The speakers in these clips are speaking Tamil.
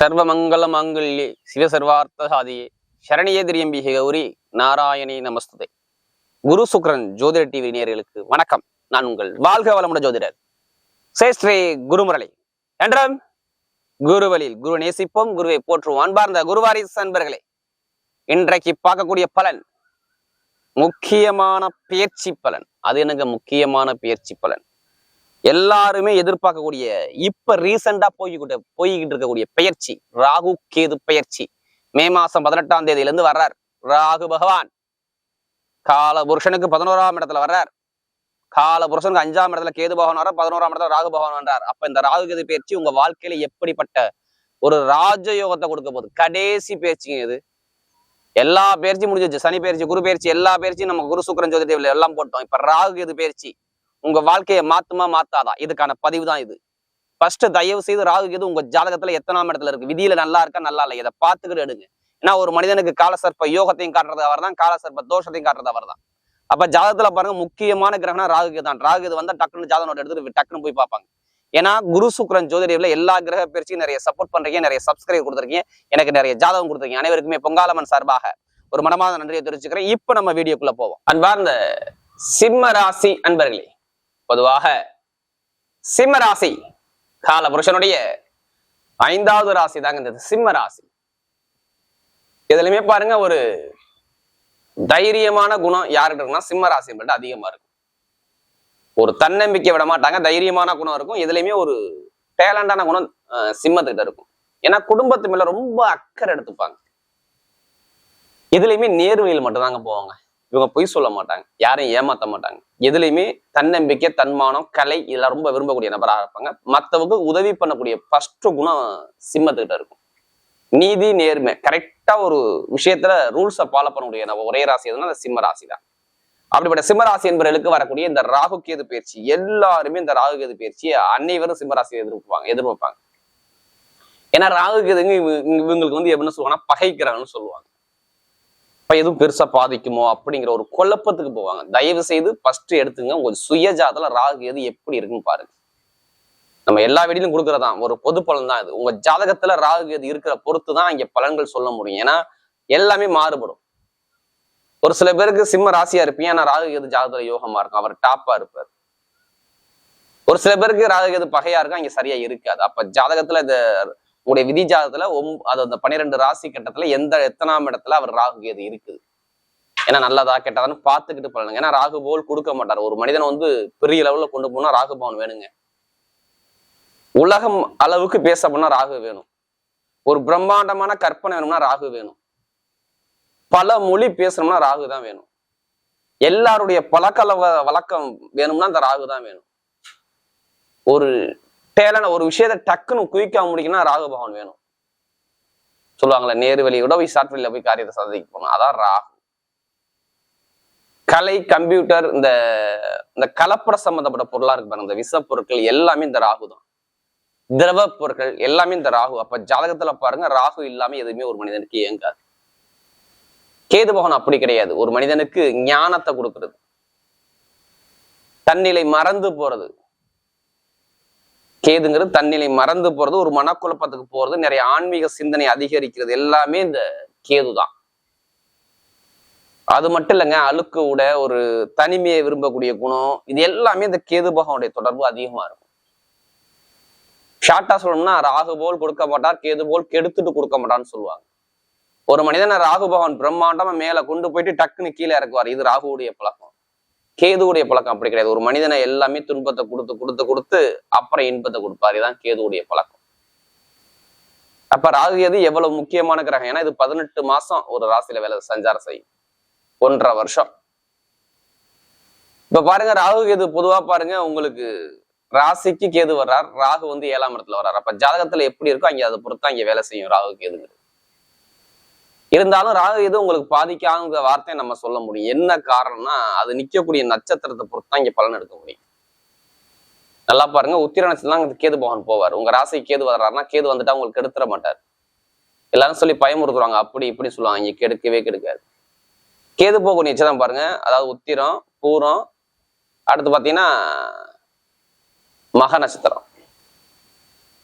சர்வமங்கல மாங்கல்யே சிவசர்வார்த்த சாதியே சரணியே திரியம்பிகை கௌரி நாராயணி நமஸ்துதே. குரு சுக்ரன் ஜோதிட டிவி நேர்களுக்கு வணக்கம். நான் உங்கள் வாழ்க வளமுட ஜோதிடர் சேஸ்ரீ குருமுரளி. என்றும் குருவலில் குரு நேசிப்போம் குருவை போற்றுவோம் அன்பார்ந்த குருவாரிசு அன்பர்களே. இன்றைக்கு பார்க்கக்கூடிய பலன் முக்கியமான பயிற்சி பலன். அது எனக்கு முக்கியமான பயிற்சி பலன்? எல்லாருமே எதிர்பார்க்கக்கூடிய இப்ப ரீசெண்டா போய்கிட்டு போய்கிட்டு இருக்கக்கூடிய பெயர்ச்சி ராகு கேது பெயர்ச்சி. மே மாசம் பதினெட்டாம் தேதியில இருந்து வர்றார். ராகு பகவான். கால புருஷனுக்கு பதினோராம் இடத்துல வர்றார். கால புருஷனுக்கு அஞ்சாம் இடத்துல கேது பகவான் வர்றார் பதினோராம் இடத்துல ராகு பகவான் வர்றார். அப்ப இந்த ராகு கேது பயிற்சி உங்க வாழ்க்கையில எப்படிப்பட்ட ஒரு ராஜயோகத்தை கொடுக்க போகுது? கடைசி பயிற்சிங்க இது. எல்லா பயிற்சி முடிஞ்சிச்சு சனி பயிற்சி குரு பயிற்சி எல்லா பயிற்சியும் நம்ம குரு சுக்கரன் ஜோதி எல்லாம் போட்டோம். இப்ப ராகு கேது பயிற்சி உங்க வாழ்க்கையை மாத்துமா மாத்தாதா? இதுக்கான பதிவு தான் இது. ஃபர்ஸ்ட் தயவு செய்து ராகு கேது உங்க ஜாதகத்துல எத்தனாம் இடத்துல இருக்கு? விதியில நல்லா இருக்கா நல்லா இல்லை இதை பார்த்துக்கிட்டு எடுங்க. ஏன்னா ஒரு மனிதனுக்கு காலசர்ப்ப யோகத்தையும் காட்டுறது அவர் தான் காலசர்ப்ப தோஷத்தையும் காட்டுறது அவர் தான் அப்ப ஜாதகத்துல பாருங்க முக்கியமான கிரகணம் ராகு கேது தான். ராகு கேது வந்தா டக்குன்னு ஜாதகம் எடுத்துட்டு டக்குன்னு போய் பார்ப்பாங்க. ஏன்னா குரு சுக்ரன் ஜோதிடர்ல எல்லா கிரக பயிற்சியும் நிறைய சப்போர்ட் பண்றீங்க நிறைய சப்ஸ்கிரைப் கொடுத்துருக்கீங்க. எனக்கு நிறைய ஜாதகம் கொடுத்துருக்கீங்க. அனைவருக்குமே பொங்காலமன் சார்பாக ஒரு மனமாத நன்றியை தெரிவிச்சுக்கிறேன். இப்போ நம்ம வீடியோக்குள்ள போவோம். அன்பார்ந்த சிம்ம ராசி அன்பர்களே பொதுவாக சிம்ம ராசி கால புருஷனுடைய ஐந்தாவது ராசி தாங்க இந்த சிம்ம ராசி. இதுலயுமே பாருங்க ஒரு தைரியமான குணம் யாருக்கு இருக்குன்னா சிம்ம ராசி மட்டும் அதிகமா இருக்கும். ஒரு தன்னம்பிக்கை விட மாட்டாங்க தைரியமான குணம் இருக்கும். இதுலயுமே ஒரு டேலண்டான குணம் சிம்மத்துக்கிட்ட இருக்கும். ஏன்னா குடும்பத்து மேல ரொம்ப அக்கறை எடுத்துப்பாங்க. இதுலயுமே நேர்வையில் மட்டும்தாங்க போவாங்க. இவங்க பொய் சொல்ல மாட்டாங்க. யாரையும் ஏமாத்த மாட்டாங்க. எதுலையுமே தன்னம்பிக்கை தன்மானம் கலை இதெல்லாம் ரொம்ப விரும்பக்கூடிய நபராக இருப்பாங்க. மற்றவங்க உதவி பண்ணக்கூடிய ஃபர்ஸ்ட் குணம் சிம்மத்துக்கிட்ட இருக்கும். நீதி நேர்மை. கரெக்டா ஒரு விஷயத்துல ரூல்ஸை ஃபாலோ பண்ணக்கூடிய நம்ம ஒரே ராசி எதுனா அந்த சிம்ம ராசி தான். அப்படிப்பட்ட சிம்ம ராசி என்பவர்களுக்கு வரக்கூடிய இந்த ராகு கேது பயிற்சி எல்லாருமே இந்த ராகு கேது பயிற்சியை அனைவரும் சிம்ம ராசியை எதிர்பார்ப்பாங்க எதிர்பார்ப்பாங்க. ஏன்னா ராகு கேதுங்க இவங்க- இவங்களுக்கு வந்து என்ன சொல்லுவாங்கன்னா பகைக்கிறாங்கன்னு சொல்லுவாங்க. எதுவும் பெருசா பாதிக்குமோ அப்படிங்கிற ஒரு குழப்பத்துக்கு போவாங்க. தயவு செய்து ஃபர்ஸ்ட் எடுத்துங்க. உங்க சுயஜாதல ராகு எது எப்படி இருக்குன்னு பாருங்க. நம்ம எல்லா வீடியிலும் கொடுக்கறதான். ஒரு பொது பலன் தான் இது. உங்க ஜாதகத்துல ராகு எது இருக்கிற பொறுத்து தான் இங்க பலன்கள் சொல்ல முடியும். ஏன்னா எல்லாமே மாறுபடும். ஒரு சில பேருக்கு சிம்ம ராசியா இருப்பீங்க. ஆனா ராகு எது ஜாதகத்துல யோகமா இருக்கும். அவர் டாப்பா இருப்பார். ஒரு சில பேருக்கு ராகு எது பகையா இருக்கும் அங்க சரியா இருக்காது. அப்ப ஜாதகத்துல இந்த உங்களுடைய விதி ஜாதத்துல ஒம் அது அந்த பன்னிரெண்டு ராசி கட்டத்துல எந்த எத்தனாம் இடத்துல அவர் ராகு கேது இருக்குது. ஏன்னா நல்லதா கெட்டதான்னு பார்த்துக்கிட்டு பலனுங்க. ஏன்னா ராகு போல் கொடுக்க மாட்டார். ஒரு மனிதனை வந்து பெரிய லெவல்ல கொண்டு போனா ராகு பவன் வேணுங்க. உலகம் அளவுக்கு பேச போனா ராகு வேணும். ஒரு பிரம்மாண்டமான கற்பனை வேணும்னா ராகு வேணும். பல மொழி பேசணும்னா ராகு தான் வேணும். எல்லாருடைய பழக்க வ- வழக்கம் வேணும்னா அந்த ராகு தான் வேணும். ஒரு டேலன ஒரு விஷயத்த டக்குன்னு குயிக்கா முடிக்கணும்னா ராகுபவன் வேணும். சொல்லுவாங்களே நேரு வழியோட போய் ஷார்ட் வழியில போய் காரியத்தை சாதிக்க போகணும். அதான் ராகு. கலை கம்ப்யூட்டர் இந்த இந்த கலப்பட சம்பந்தப்பட்ட பொருளா இருக்கு பாருங்க. இந்த விஷ பொருட்கள் எல்லாமே இந்த ராகு தான். திரவ பொருட்கள் எல்லாமே இந்த ராகு. அப்ப ஜாதகத்துல பாருங்க ராகு இல்லாம எதுவுமே ஒரு மனிதனுக்கு இயங்காது. கேது பகவான் அப்படி கிடையாது. ஒரு மனிதனுக்கு ஞானத்தை கொடுக்கறது. தன்னிலை மறந்து போறது. கேதுங்கிறது தன்னிலை மறந்து போறது ஒரு மனக்குழப்பத்துக்கு போறது நிறைய ஆன்மீக சிந்தனை அதிகரிக்கிறது எல்லாமே இந்த கேது தான் அது மட்டும் இல்லைங்க அழுக்கு உட ஒரு தனிமையை விரும்பக்கூடிய குணம் இது எல்லாமே இந்த கேது பகவானுடைய தொடர்பு அதிகமா இருக்கும். ஷார்ட்டா சொல்லணும்னா ராகு போல் கொடுக்க மாட்டார் கேது போல் கெடுத்துட்டு கொடுக்க மாட்டான்னு சொல்லுவாங்க. ஒரு மனிதனை ராகு பகவான் பிரம்மாண்டமா மேல கொண்டு போயிட்டு டக்குன்னு கீழே இறக்குவார். இது ராகுவுடைய பழக்கம். கேதுவுடைய பழக்கம் அப்படி கிடையாது. ஒரு மனிதனை எல்லாமே துன்பத்தை கொடுத்து கொடுத்து கொடுத்து அப்புறம் இன்பத்தை கொடுப்பாரு. தான் கேதுவுடைய பழக்கம். அப்ப ராகு கேது எவ்வளவு முக்கியமான கிரகம்? ஏன்னா இது பதினெட்டு மாசம் ஒரு ராசியில வேலை சஞ்சாரம் செய்யும். ஒன்றரை வருஷம். இப்ப பாருங்க ராகு கேது பொதுவா பாருங்க உங்களுக்கு ராசிக்கு கேது வர்றார். ராகு வந்து ஏழாம் இடத்துல வர்றார். அப்ப ஜாதகத்துல எப்படி இருக்கோ அங்க அதை பொறுத்து அங்க வேலை செய்யும் ராகு கேதுங்கிறது. இருந்தாலும் ராகு எது உங்களுக்கு பாதிக்காத வார்த்தையை நம்ம சொல்ல முடியும். என்ன காரணம்னா அது நிற்கக்கூடிய நட்சத்திரத்தை பொறுத்து தான் இங்கே பலன் எடுக்க முடியும். நல்லா பாருங்க உத்திர நட்சத்திரம் கேது பகவான் போவார். உங்க ராசிக்கு கேது வர்றாருன்னா கேது வந்துட்டா உங்களுக்கு கெடுத்துட மாட்டார். எல்லாரும் சொல்லி பயமுறுத்துறாங்க அப்படி இப்படி சொல்லுவாங்க. இங்க கெடுக்கவே கெடுக்காது. கேது போகக்கூடிய நட்சத்திரம் பாருங்க. அதாவது உத்திரம் பூரம் அடுத்து பார்த்தீங்கன்னா மக நட்சத்திரம்.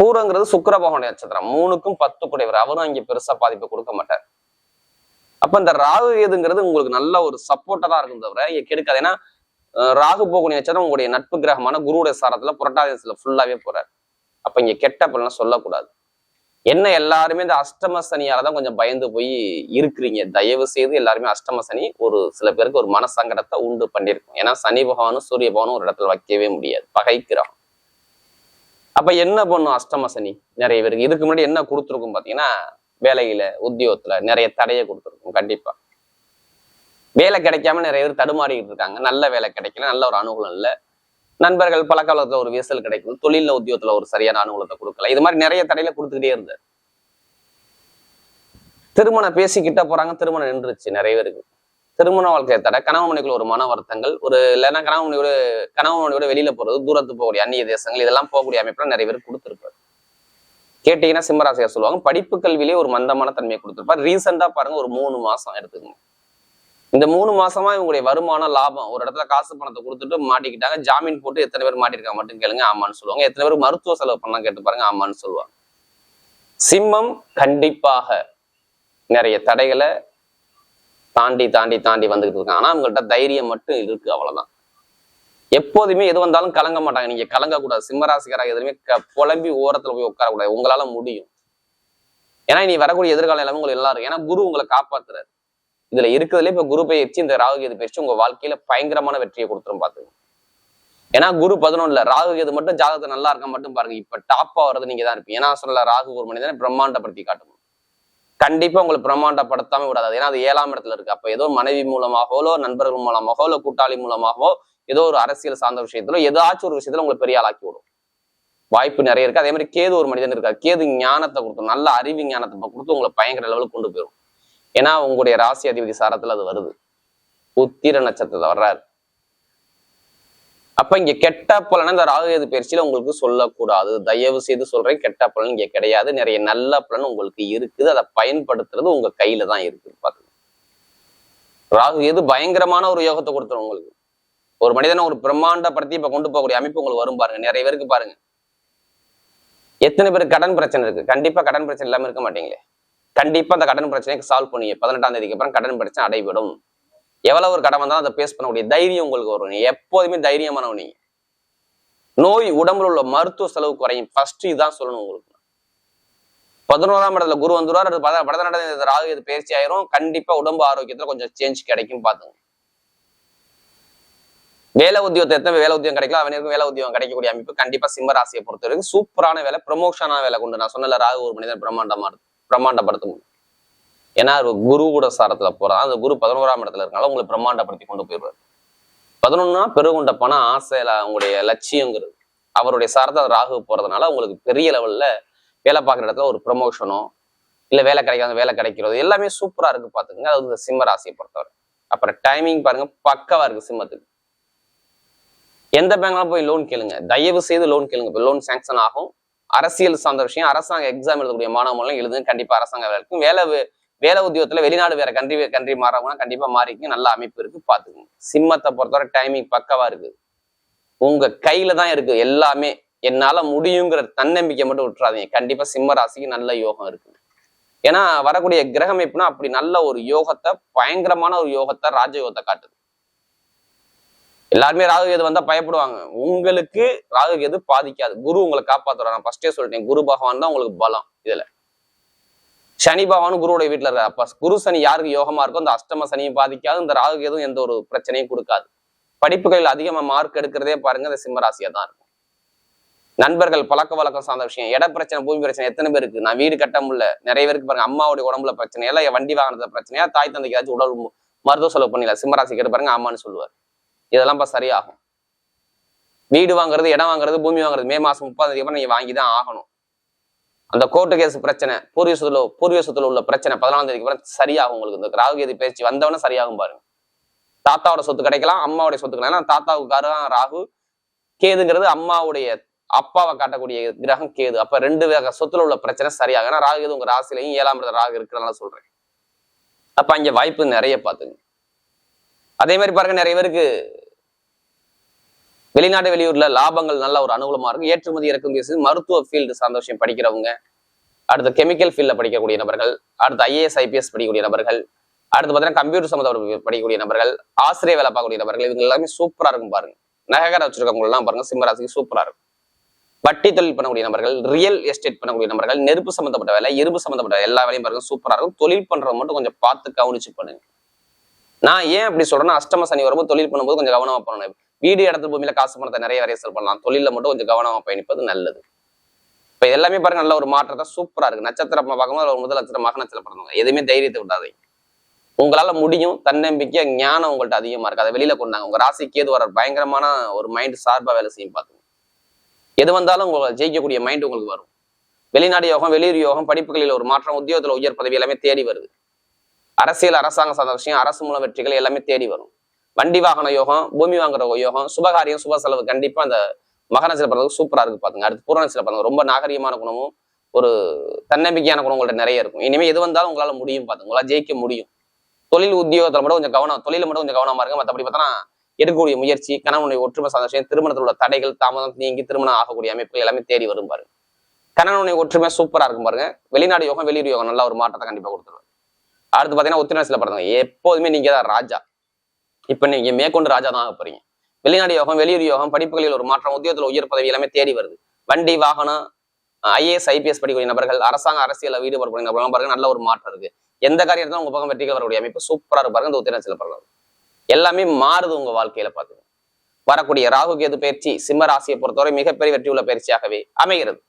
பூரங்கிறது சுக்கர பகவானுடைய நட்சத்திரம். மூணுக்கும் பத்து குடைவர் அவரும் இங்கே பெருசா பாதிப்பை கொடுக்க மாட்டார். அப்ப இந்த ராகு கேதுங்கிறது உங்களுக்கு நல்ல ஒரு சப்போர்ட்டா தான் இருக்கும் தவிர இங்க கெடுக்காது. ஏன்னா ராகு போகக்கூடிய நட்சத்திரம் உங்களுடைய நட்பு கிரகமான குருவுடைய சாரத்துல புரட்டாதிசத்துல ஃபுல்லாவே போறாரு. அப்ப இங்க கெட்ட பலன் சொல்லக்கூடாது. என்ன எல்லாருமே இந்த அஷ்டம சனியால தான் கொஞ்சம் பயந்து போய் இருக்கிறீங்க. தயவு செய்து எல்லாருமே அஷ்டம சனி ஒரு சில பேருக்கு ஒரு மனசங்கடத்தை உண்டு பண்ணியிருக்கும் ஏன்னா சனி பகவானும் சூரிய பகவானும் ஒரு இடத்துல வைக்கவே முடியாது. பகைக்கிறோம் அப்ப என்ன பண்ணும் அஷ்டம சனி? நிறைய பேருக்கு. இதுக்கு முன்னாடி என்ன கொடுத்துருக்கும் பாத்தீங்கன்னா வேலையில உத்தியோகத்துல நிறைய தடையை கொடுத்துருக்கும் கண்டிப்பா. வேலை கிடைக்காம நிறைய பேர் தடுமாறிக்கிட்டு இருக்காங்க. நல்ல வேலை கிடைக்கல நல்ல ஒரு அனுகூலம் இல்லை. நண்பர்கள் பழக்கவழக்கத்துல ஒரு விசல் கிடைக்கும். தொழில உத்தியோகத்துல ஒரு சரியான அனுகூலத்தை கொடுக்கல. இது மாதிரி நிறைய தடையில கொடுத்துக்கிட்டே இருந்தார் திருமணம் பேசிக்கிட்ட போறாங்க திருமணம் நின்றுச்சு நிறைய பேருக்கு. திருமண வாழ்க்கையை தடை கணவன் மனைக்குள்ள ஒரு மன வருத்தங்கள் ஒரு இல்லைன்னா கணவன் மனைவியோட கணவன் மனைவியோட வெளியில போறது தூரத்து போகக்கூடிய அந்நிய தேசங்கள் இதெல்லாம் போகக்கூடிய அமைப்புல நிறைய பேர் கொடுத்துருப்பாரு கேட்டீங்கன்னா சிம்மராசியா சொல்லுவாங்க. படிப்பு கல்வியிலே ஒரு மந்தமான தன்மையை கொடுத்துருப்பார். ரீசெண்டா பாருங்க ஒரு மூணு மாசம் எடுத்துக்கோங்க. இந்த மூணு மாசமா இவங்களுடைய வருமானம் லாபம் ஒரு இடத்துல காசு பணத்தை கொடுத்துட்டு மாட்டிக்கிட்டாங்க. ஜாமீன் போட்டு எத்தனை பேர் மாட்டிருக்காங்க மட்டும் கேளுங்க ஆமான்னு சொல்லுவாங்க. எத்தனை பேர் மருத்துவ செலவு பண்ணலாம் கேட்டு பாருங்க ஆமான்னு சொல்லுவாங்க. சிம்மம் கண்டிப்பாக நிறைய தடைகளை தாண்டி தாண்டி தாண்டி வந்துகிட்டு இருக்காங்க. ஆனா அவங்கள்ட்ட தைரியம் மட்டும் இருக்கு அவ்வளவுதான். எப்போதுமே எது வந்தாலும் கலங்க மாட்டாங்க. நீங்க கலங்க கூடாது சிம்மராசிக்காராக எதுவுமே புலம்பி ஓரத்துல போய் உட்காரக்கூடாது. உங்களால முடியும். ஏன்னா இனி வரக்கூடிய எதிர்காலம் எல்லாமே உங்களுக்கு எல்லாரும் ஏன்னா குரு உங்களை காப்பாத்துறாரு. இதுல இருக்கிறதுல இப்ப குரு பயிற்சி இந்த ராகு கேது பயிற்சி உங்க வாழ்க்கையில பயங்கரமான வெற்றியை கொடுத்துரும் பாத்துங்க ஏன்னா குரு பதினொன்னுல ராகு கேது மட்டும் ஜாதகத்தை நல்லா இருக்க மட்டும் பாருங்க. இப்ப டாப்பா வர்றது நீங்க தான் இருப்பீங்க. ஏன்னா சொல்லல ராகு ஒரு மனிதனை பிரம்மாண்டப்படுத்தி காட்டணும் கண்டிப்பா உங்களை பிரம்மாண்டப்படுத்தாம விடாது. ஏன்னா அது ஏழாம் இடத்துல இருக்கு. அப்ப ஏதோ மனைவி மூலமாகவோ நண்பர்கள் மூலமாகவோ இல்ல கூட்டாளி மூலமாகவோ ஏதோ ஒரு அரசியல் சார்ந்த விஷயத்துல ஏதாச்சும் ஒரு விஷயத்துல உங்களை பெரிய ஆளாக்கி விடும். வாய்ப்பு நிறைய இருக்கு. அதே மாதிரி கேது ஒரு மனிதன் இருக்காரு. கேது ஞானத்தை கொடுத்து நல்ல அறிவு ஞானத்தை கொடுத்து உங்களை பயங்கர லெவலுக்கு கொண்டு போயிடும் ஏன்னா உங்களுடைய ராசி அதிபதி சாரத்துல அது வருது. உத்திர நட்சத்திரத்துல வர்றாரு. அப்ப இங்க கெட்ட பலனை இந்த ராகுகேது பயிற்சியில உங்களுக்கு சொல்லக்கூடாது. தயவு செய்து சொல்றேன் கெட்ட பலன் இங்க கிடையாது. நிறைய நல்ல பலன் உங்களுக்கு இருக்குது. அதை பயன்படுத்துறது உங்க கையில தான் இருக்குது பாத்துங்க ராகுகேது பயங்கரமான ஒரு யோகத்தை கொடுத்துரும் உங்களுக்கு. ஒரு மனிதனை ஒரு பிரம்மாண்ட பிரம்மாண்டப்படுத்தி இப்ப கொண்டு போகக்கூடிய அமைப்பு உங்களுக்கு வரும் பாருங்க. நிறைய பேருக்கு பாருங்க. எத்தனை பேருக்கு கடன் பிரச்சனை இருக்கு? கண்டிப்பா கடன் பிரச்சனை இல்லாம இருக்க மாட்டீங்களே. கண்டிப்பா அந்த கடன் பிரச்சனைக்கு சால்வ் பண்ணி பதினெட்டாம் தேதிக்கு அப்புறம் கடன் பிரச்சனை அடைபடும். எவ்வளவு ஒரு கடன் வந்தாலும் அதை பேஸ் பண்ணக்கூடிய தைரியம் உங்களுக்கு வரும். நீங்க எப்போதுமே தைரியமானவன் நீங்க. நோய் உடம்புல உள்ள மருத்துவ செலவு குறையும். ஃபர்ஸ்ட் இதுதான் சொல்லணும் உங்களுக்கு. பதினோராம் இடத்துல குரு வந்துருவார். அது பத நடந்த ராகு இது பயிற்சி ஆயிரும். கண்டிப்பா உடம்பு ஆரோக்கியத்துல கொஞ்சம் சேஞ்ச் கிடைக்கும் பாத்துங்க. வேலை உத்தியோகத்தை எத்தனை வேலை உத்தியோகம் கிடைக்கலாம்? அவனுக்கு வேலை உத்தியோகம் கிடைக்கக்கூடிய அமைப்பு கண்டிப்பா சிம்ம ராசியை பொறுத்த வரைக்கும் சூப்பரான வேலை. ப்ரமோஷனான வேலை கொண்டு நான் சொன்னல ராகு ஒரு மனிதன் பிரம்மாண்டமா பிரம்மாண்டப்படுத்த முடியும் ஏன்னா குரு கூட சாரத்துல போறா அந்த குரு பதினோராம் இடத்துல இருக்கனால உங்களை பிரம்மாண்டப்படுத்தி கொண்டு போயிடுவார். பதினொன்னா பெருகுண்ட பணம் ஆசையில உங்களுடைய லட்சியங்கிறது அவருடைய சாரத்தை ராகு போறதுனால உங்களுக்கு பெரிய லெவல்ல வேலை பார்க்குற இடத்துல ஒரு ப்ரமோஷனோ இல்ல வேலை கிடைக்காத வேலை கிடைக்கிறது எல்லாமே சூப்பரா இருக்கு பாத்துக்கங்க அது இந்த சிம்ம ராசியை பொறுத்தவரை. அப்புறம் டைமிங் பாருங்க பக்கவா இருக்கு சிம்மத்துக்கு. எந்த பேங்க்லாம் போய் லோன் கேளுங்க. தயவு செய்து லோன் கேளுங்க. இப்போ லோன் சேங்ஷன் ஆகும். அரசியல் சார்ந்த விஷயம் அரசாங்க எக்ஸாம் எழுதக்கூடிய மாணவர்களும் எழுதுங்க. கண்டிப்பா அரசாங்க வேலை இருக்கும் வேலை வேலை உத்தியோகத்துல வெளிநாடு வேற கண்ட்ரி கண்ட்ரி மாறவங்கன்னா கண்டிப்பா மாறிக்கு நல்ல அமைப்பு இருக்கு. பாத்துக்கோங்க சிம்மத்தை பொறுத்தவரை டைமிங் பக்கவா இருக்கு உங்க கையில தான் இருக்கு. எல்லாமே என்னால முடியுங்கிற தன்னம்பிக்கை மட்டும் விட்டுறாதீங்க. கண்டிப்பா சிம்ம ராசிக்கு நல்ல யோகம் இருக்கு. ஏன்னா வரக்கூடிய கிரக அமைப்புனா அப்படி நல்ல ஒரு யோகத்தை பயங்கரமான ஒரு யோகத்தை ராஜயோகத்தை காட்டுது. எல்லாருமே ராகு கேது வந்தா பயப்படுவாங்க. உங்களுக்கு ராகு கேது பாதிக்காது. குரு உங்களை காப்பாத்துறாரு நான் ஃபர்ஸ்டே சொல்லிட்டேன். குரு பகவான் தான் உங்களுக்கு பலம் இதுல. சனி பகவான் குருவுடைய வீட்டுல இருக்காரு. அப்போ குரு சனி யாருக்கு யோகமாக இருக்கோ அந்த அஷ்டம சனியும் பாதிக்காது இந்த ராகு எதுவும் எந்த ஒரு பிரச்சனையும் கொடுக்காது. படிப்புகளில் அதிகமா மார்க் எடுக்கிறதே பாருங்க அந்த சிம்மராசியாக தான் இருக்கும். நண்பர்கள் பழக்க வழக்கம் சார்ந்த விஷயம். இட பிரச்சனை பூமி பிரச்சனை எத்தனை பேருக்கு? நான் வீடு கட்ட முடியல. நிறைய பேருக்கு பாருங்க அம்மாவுடைய உடம்புல பிரச்சனை இல்லை வண்டி வாங்கினது பிரச்சனையா தாய் தந்தைக்கு ஏதாச்சும் உடல் மருத்துவ செலவு பண்ணல சிம்மராசி கேட்டு பாருங்க ஆமான்னு சொல்லுவார். இதெல்லாம் இப்போ சரியாகும். வீடு வாங்குறது இடம் வாங்குறது பூமி வாங்குறது மே மாசம் முப்பதாம் தேதி அப்புறம் நீங்க வாங்கி தான் ஆகணும். அந்த கோர்ட்டு கேஸ் பிரச்சனை பூர்வீக சொத்துல பூர்வீக சொத்துல உள்ள பிரச்சனை பதினாலாம் தேதிக்கு அப்புறம் சரியாகும் உங்களுக்கு. இந்த ராகுகேது பேச்சு வந்தவொடனே சரியாகும் பாருங்க. தாத்தாவோட சொத்து கிடைக்கலாம் அம்மாவுடைய சொத்து கிடைக்கலாம். ஏன்னா தாத்தாவுக்கு கருகம் ராகு. கேதுங்கிறது அம்மாவுடைய அப்பாவை காட்டக்கூடிய கிரகம் கேது. அப்ப ரெண்டு வகை சொத்துல உள்ள பிரச்சனை சரியாகும். ஏன்னா ராகு கேது உங்க ராசிலையும் ஏழாம் இடத்துல ராகு இருக்கிறதுனால சொல்றேன். அப்ப அங்க வாய்ப்பு நிறைய பாத்துங்க அதே மாதிரி பாருங்க நிறைய பேருக்கு வெளிநாடு வெளியூர்ல லாபங்கள் நல்ல ஒரு அனுகூலமா இருக்கும் ஏற்றுமதி இறக்குமதி செய்து மருத்துவ ஃபீல்டு சார்ந்த விஷயம் படிக்கிறவங்க அடுத்து கெமிக்கல் ஃபீல்ட்ல படிக்கக்கூடிய நபர்கள் அடுத்து ஐஏஎஸ் ஐபிஎஸ் படிக்கக்கூடிய நபர்கள் அடுத்து பார்த்தீங்கன்னா கம்ப்யூட்டர் சம்மந்தப்பட்ட படிக்கக்கூடிய நபர்கள் ஆசிரியர் வேலை பார்க்கக்கூடிய நபர்கள் இவங்க எல்லாமே சூப்பரா இருக்கும் பாருங்க. நகர வச்சிருக்கவங்க எல்லாம் பாருங்க சிம்மராசிக்கு சூப்பரா இருக்கும். வட்டி தொழில் பண்ணக்கூடிய நபர்கள் ரியல் எஸ்டேட் பண்ணக்கூடிய நபர்கள் நெருப்பு சம்மந்தப்பட்ட வேலை இரும்பு சம்மந்தப்பட்ட எல்லா வேலையும் பாருங்க சூப்பரா இருக்கும். தொழில் பண்றவங்க மட்டும் கொஞ்சம் பார்த்து கவனிச்சு பண்ணுங்க. நான் ஏன் அப்படி சொல்றேன்னா அஷ்டம சனி வரும்போது தொழில் பண்ணும்போது கொஞ்சம் கவனமா பண்ணணும். வீடு இடத்து பூமியில காசு பணத்தை நிறைய வரைய செல் பண்ணலாம். தொழில மட்டும் கொஞ்சம் கவனமா பயணிப்பது நல்லது. இப்ப எல்லாமே பாருங்க நல்ல ஒரு மாற்றத்தை சூப்பரா இருக்கு. நட்சத்திரம் பார்க்கும்போது ஒரு முதல் நட்சத்திரம் மக நட்சத்திரம் பிறந்தவங்க எதுவுமே தைரியத்தை விடாதீங்க. உங்களால முடியும் தன்னம்பிக்கை ஞானம் உங்கள்ட்ட அதிகமா இருக்கு. அதை வெளியில கொண்டாங்க. உங்க ராசிக்கு கேது வர பயங்கரமான ஒரு மைண்ட் சார்பா வேலை செய்யும் பார்த்துங்க எது வந்தாலும் உங்களை ஜெயிக்கக்கூடிய மைண்ட் உங்களுக்கு வரும். வெளிநாடு யோகம் வெளியூர் யோகம் படிப்புகளில் ஒரு மாற்றம் உத்தியோகத்தில் உயர் பதவி எல்லாமே தேடி வருது. அரசியல் அரசாங்க சார்ந்த விஷயம் அரசு மூல வெற்றிகள் எல்லாமே தேடி வரும். வண்டி வாகன யோகம் பூமி வாங்குற யோகம் சுபகாரியம் சுப செலவு கண்டிப்பா அந்த மகனசில பிறகு சூப்பரா இருக்கு பாருங்க. அடுத்து பூரணசில பிறகு ரொம்ப நாகரிகமான குணமும் ஒரு தன்னம்பிக்கையான குணம் உங்கள்ட்ட நிறைய இருக்கும். இனிமே எது வந்தாலும் உங்களால முடியும் பாத்துங்க உங்களால ஜெயிக்க முடியும். தொழில் உத்தியோகத்துல மட்டும் கொஞ்சம் கவனம் தொழில மட்டும் கொஞ்சம் கவனமா இருங்க. மற்றபடி பார்த்தா எடுக்கக்கூடிய முயற்சி கணவனுடைய ஒற்றுமை சந்தோஷம் திருமணத்தில் உள்ள தடைகள் தாமதம் நீங்கி திருமணம் ஆகக்கூடிய அமைப்புகள் எல்லாமே தேடி வரும் பாருங்க. கணவனுடைய ஒற்றுமை சூப்பரா இருக்கும் பாருங்க. வெளிநாடு யோகம் வெளியூர் யோகம் நல்ல ஒரு மாற்றத்தை கண்டிப்பா கொடுத்துருவாரு அடுத்து பாத்தீங்கன்னா உத்திரசில பிறந்தவங்க. எப்போதுமே நீங்க தான் ராஜா. இப்ப நீங்க மேற்கொண்டு ராஜா தான் ஆக போறீங்க. வெளிநாடு யோகம் வெளியூர் யோகம் படிப்புகளில் ஒரு மாற்றம் உத்தியோகத்தில் உயர் பதவி எல்லாமே தேடி வருது. வண்டி வாகனம் ஐஏஎஸ் ஐபிஎஸ் படிக்கக்கூடிய நபர்கள் அரசாங்க அரசியலில் ஈடுபடக்கூடிய நபர்கள் பாருங்க நல்ல ஒரு மாற்றம் இருக்கு. எந்த காரியம் இருந்தாலும் உங்க பக்கம் வெற்றிகள் வரக்கூடிய அமைப்பு சூப்பரா இருப்பாருங்க இந்த உத்திரசில பிறந்தவங்க எல்லாமே மாறுது உங்க வாழ்க்கையில பாத்துங்க வரக்கூடிய ராகு கேது பயிற்சி சிம்ம ராசியை பொறுத்தவரை மிகப்பெரிய வெற்றி உள்ள பயிற்சியாகவே அமைகிறது.